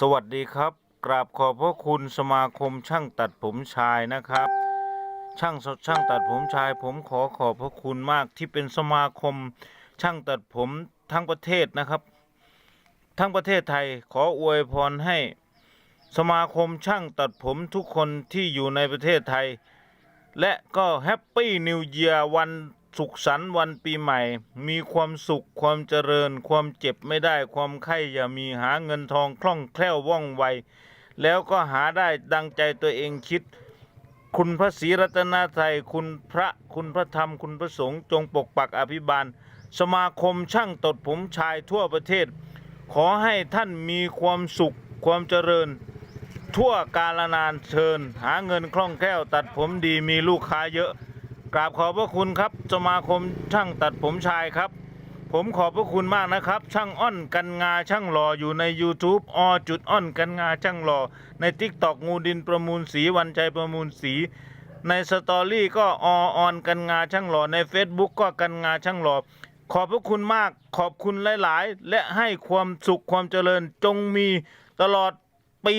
สวัสดีครับ กราบขอบพระคุณสมาคมช่างตัดผมชายนะครับ ช่างช่างตัดผมชาย ผมขอขอบพระคุณมากที่เป็นสมาคมช่างตัดผมทั้งประเทศนะครับ ทั้งประเทศไทยขออวยพรให้สมาคมช่างตัดผมทุกคนที่อยู่ในประเทศไทย และก็แฮปปี้นิวเ a ียร์วัน สุขสันต์วันปีใหม่ มีความสุขความเจริญ ความเจ็บไม่ได้ความไข้อย่ามีหาเงินทองคล่องแคล่วว่องไว แล้วก็หาได้ดังใจตัวเองคิด คุณพระศรีรัตนตรัยคุณพระคุณพระธรรมคุณพระสงฆ์จงปกปักอภิบาล สมาคมช่างตดผมชายทั่วประเทศ ขอให้ท่านมีความสุขความเจริญ ทั่วกาลนานเชิญ หาเงินคล่องแคล่วตัดผมดีมีลูกค้าเยอะ กราบขอบพระคุณครับสมาคมช่างตัดผมชายครับ ผมขอบพระคุณมากนะครับ ช่างอ้อนกันงาช่างหล่ออยู่ใน YouTube อจุดอ้อนกันงาช่างหล่อใน t ิ k t o k งูดินประมูลสีวันใจประมูลสีในสตอรี่ก็อออนกันงาช่างหล่อใน Facebook ก็กันงาช่างหล่อขอบพระคุณมากขอบคุณหลาย ๆ และให้ความสุขความเจริญจงมีตลอดปี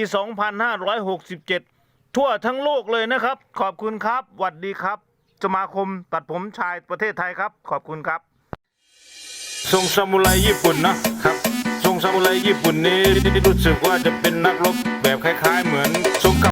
2567 ทั่วทั้งโลกเลยนะครับ ขอบคุณครับหวัดดีครับ สมาคมตัดผมชายประเทศไทยครับ ขอบคุณครับ ทรงซามูไรญี่ปุ่นนะครับ ทรงซามูไรญี่ปุ่นนี้รู้สึกว่าจะเป็นนักรบแบบ